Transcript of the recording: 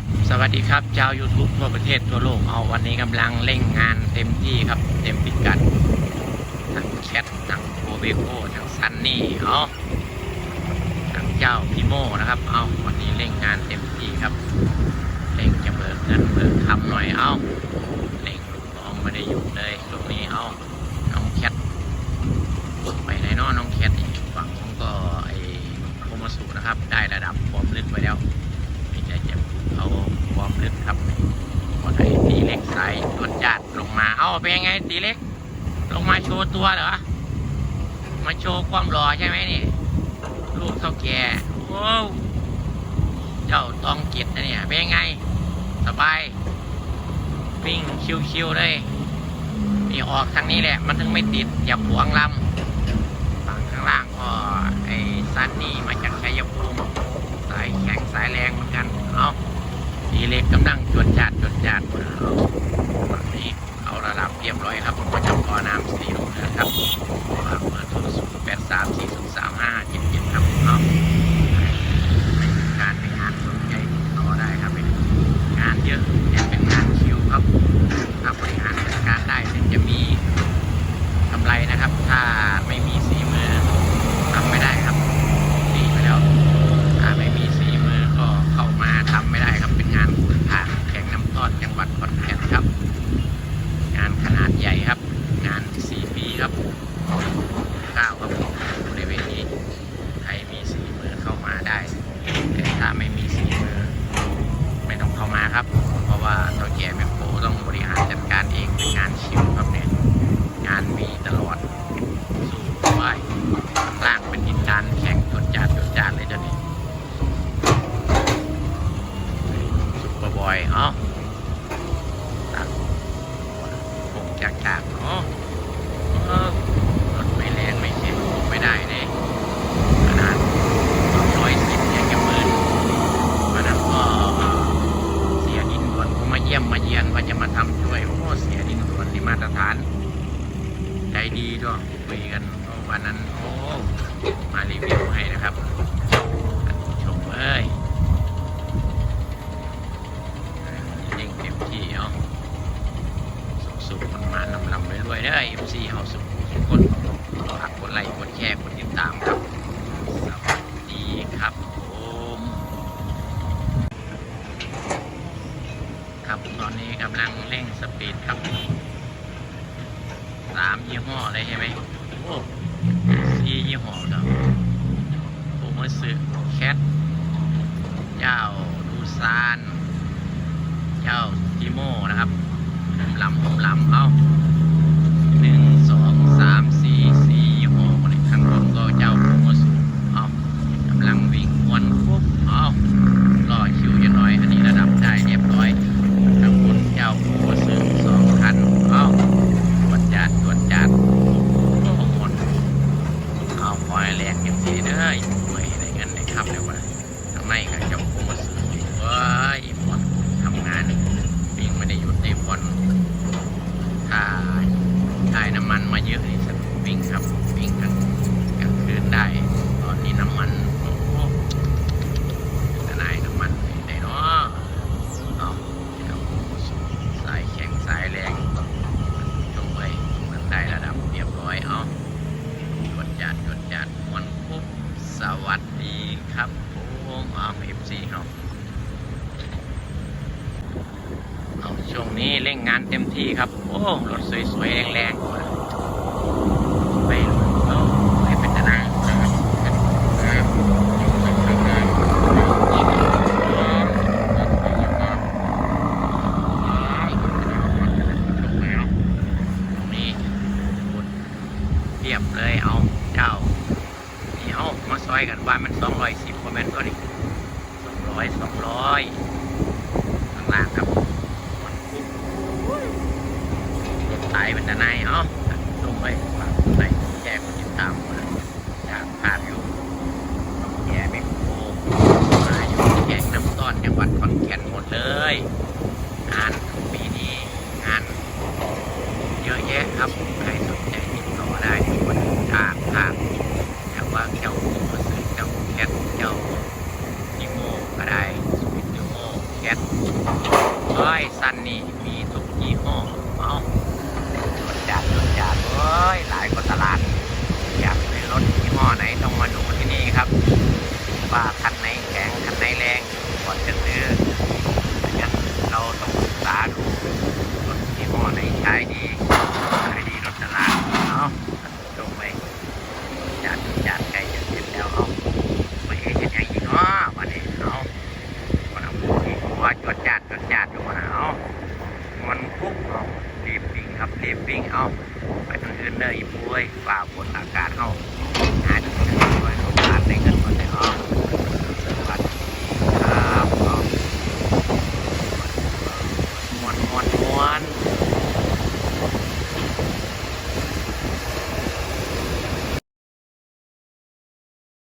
ับสวัสดีครับชาว YouTube ทั่วประเทศทั่วโลกเอาวันนี้กำลังเร่งงานเต็มที่ครับ เต็มพิกัดทั้งแคททั้งโบเบโกทั้งซันนี่เอาทั้งเจ้าพิโมนะครับเอาวันนี้เร่งงานเต็มที่ครับเร่งจะเบิกเงินเบิกคำหน่อยเอาเร่งลูกน้องไม่ได้หยุดเลยตรงนี้เอาน้องแคทไปไหนเนาะน้องแคทอีกฝั่งผมก็ไอ้โคมาสุนะครับ ได้ระดับความลึกไปแล้ว ไม่ใช่จะเอาความลึกครับพอไอ้ ตีเล็กสายตรวจจัดลงมา เอาเป็นยังไงตีเล็ก ลงมาโชว์ตัวเหรอ มาโชว์ความหล่อใช่ไหมนี่ ลูกเท่าแก่โอ้เจ้าตองเกียรตินะเนี่ย เป็นยังไง สบายวิ่งชิวๆเลยนี่ออกทางนี้แหละ มันถึงไม่ติดอย่าขวงลำฝั่งข้างล่างก็ไอ้ซันนี่มาจากชัยภูมิ สายแข็งสายแรงเหมือนกัน เอาดีเล็กกำลังจวดจัดจวดจัดเอาฝั่งนี้เอาระดับเรียบ จับผมประจำกอน้ำสีลูกนะครับฝากเบอร์โทรศูนย์แปดสามสี่ศูนย์สามห้าเจ็ดเจ็ดครับเอาการไปงานสนใจต่อได้ครับเป็นงานเยอะแต่เป็นงานคิวครับ ถ้าบริหารจัดการได้ถึงจะมีกำไรนะครับ ถ้าไม่มีสีมือทำไม่ได้ครับดีไปแล้ว ถ้าไม่มีสีมือก็เข้ามาทำไม่ได้ครับเป็นงานขุนทางแข่งน้ำต้อนจังหวัดขอนแก่นครับ งานขนาดใหญ่ครับ งานสี่ปีครับเก้าครับอยู่ในเวทีใครมีสีมือเข้ามาได้ แต่ถ้าไม่มีสีมือ ไม่ต้องเข้ามาครับ เพราะว่าตัวแก่แมคโครต้องบริหารจัดการเองเป็นงานชิวครับเนี่ยงานมีตลอดสู้ไหวข้างล่างเป็นดินดานแข่งจดจาดจดจาดเลยเจ้านี่ซุปเปอร์บอยเอ้าตักคง จากจากเนาะเออรถไม่แรงไม่เข็มไม่ได้เลยขนาดร้อยสิบยังจะหมื่นวันนั้นก็เสียดินด่วนผมมาเยี่ยมมาเยียนว่าจะมาทำช่วย โอ้เสียดินด่วนที่มาตรฐาน ใจดีด้วยคุยกันวันนั้น โอ้ มารีวิวให้นะครับท่านผู้ชมเอ้ยเล่งเต็มที่เอาสุกๆมันมานำลำไปรวยๆเด้อเอ็มซีเอาสุกทุกคนฝากกดไลค์กดแชร์กดติดตามครับสวัสดีครับผมครับตอนนี้กำลังเร่งสปีดครับสามยี่ห้อเลยใช่ไหมโอ้สี่ยี่ห้อแล้วโอมาสึแคท เจ้าดูซาน เจ้าติโมนะครับผมลำผมลำเอาหนึ่งสองสามสี่สี่ยี่ห้อหมดเลยข้างบนก็เจ้าโอมาสึเอากำลังวิ่งวนปุ๊บเอารอคิวจะน้อย อันนี้ระดับได้เรียบร้อยข้างบนเจ้าโอมาสึสองคันเอา ตรวจจัดตรวจจัดโอ้โหหมดเอาปล่อยแรงอย่างนี้เด้อไว้ในเงินในครับเดี๋ยวว่าทำไมกับเจ้าคุมาซื้ออยู่เว้ยหมดทำงานวิ่งไม่ได้หยุดในบอลถ้าได้น้ำมันมาเยอะนี่สนุกวิ่งครับวิ่งกลางกลางคืนได้ ตอนนี้น้ำมันโอ้โหจะได้น้ำมันได้เนาะเอาเจ้าคุมาซื้อสายแข็งสายแรง จงไปมันได้ระดับเรียบร้อยเอาจดจัดจดจัดมวนปุ๊บสวัสดีครับผมเอาเอฟซีเขาเอาช่วงนี้เร่ งานเต็มที่ครับ โอ้รถสวยๆแรงๆไปโอ้ไปเป็นทนายนี่เรียบเลยเอาเจ้านี่เอามาซอยกันว่ามันสองร้อยสิบคอมเมนต์ก็ดิสองร้อยสองร้อยข้างล่างครับมันปุ๊บรถไถ เป็นทนายเอาลงไปฝากใส่แจกคนติดตามมาจากภาพอยู่แย่แมคโคมาอยู่แข่งน้ำต้อนจังหวัดขอนแก่นหมดเลยงานปีนี้งานเยอะแยะครับใครสนใจติดต่อได้ทุกคนทางทางแต่ว่าเจ้าโมซื้อเจ้าแคทเจ้าดิโมก็ได้สวิตดิโมแคททเฮ้ยซันนี่มีทุกยี่ห้อเอา อ้ยหลายกว่าตลาด อยากเป็นรถยี่ห้อไหนต้องมาดูที่นี่ครับว่าคันไหนแข็งคันไหนแรงก่อนจะซื้องั้นเราต้องศึกษาดูรถยี่ห้อไหนใช้ดี รีบวิ่งเอาไปทางอื่นเด้ออีปุ้ยฝ่าฝนอากาศเฮา